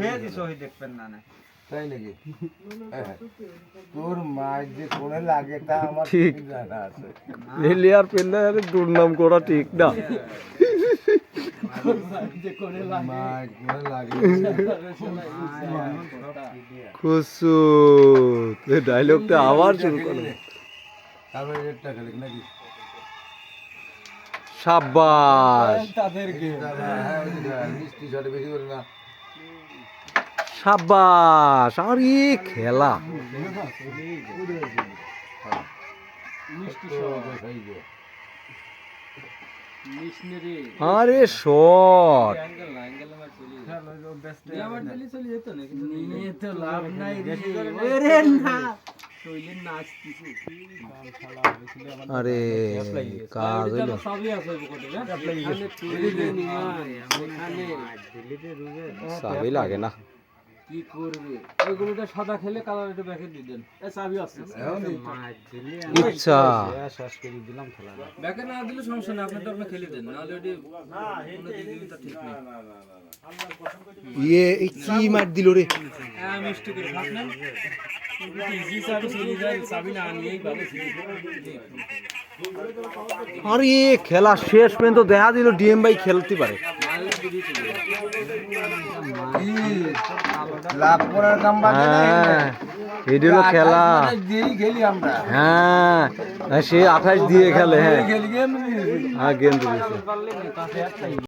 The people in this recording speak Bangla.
ফেজি সহি দেখবেন না না। তাই নাকি। তোর মাছ যে কোনে লাগে তা আমার ঠিক। ঠিক জানা আছে। প্লেয়ার প্লেয়ার দুর্নাম করা ঠিক না। মাছ কোনে লাগে। খুশু ডায়লগটা আবার শুরু করো। তারপরে নাকি? সাব্বাস। তাদেরকে। হ্যাঁ মিষ্টি বেশি করে না। সাব্বাস আর ই খেলা। আরে শট। আরে কাজ হইল? চাবি লাগে না। কি করবে? ওইগুলোটা সাদা খেলে কালার একটু ব্যাকে দিয়ে দেন। চাবি আছে। ইচ্ছা। ব্যাকে না দিলে সমস্যা নেই আপনি তো আপনি খেলে দেন নাহলে ওটি কোনো দিয়ে তো ঠিক নেই। ইয়ে কি মার দিল রে? হ্যাঁ মিষ্টি করে খাস না। ইজি চাবি ছিলি চাবি না নিয়েই ভালো আরে খেলা শেষ পর্যন্ত দেখা দিল ডিএম ভাই খেলতে পারে। লাভ করার কাম হ্যাঁ এটা হলো খেলা। আমরা। হ্যাঁ সে আঠাশ দিয়ে খেলে হ্যাঁ। গেম। হ্যাঁ গেম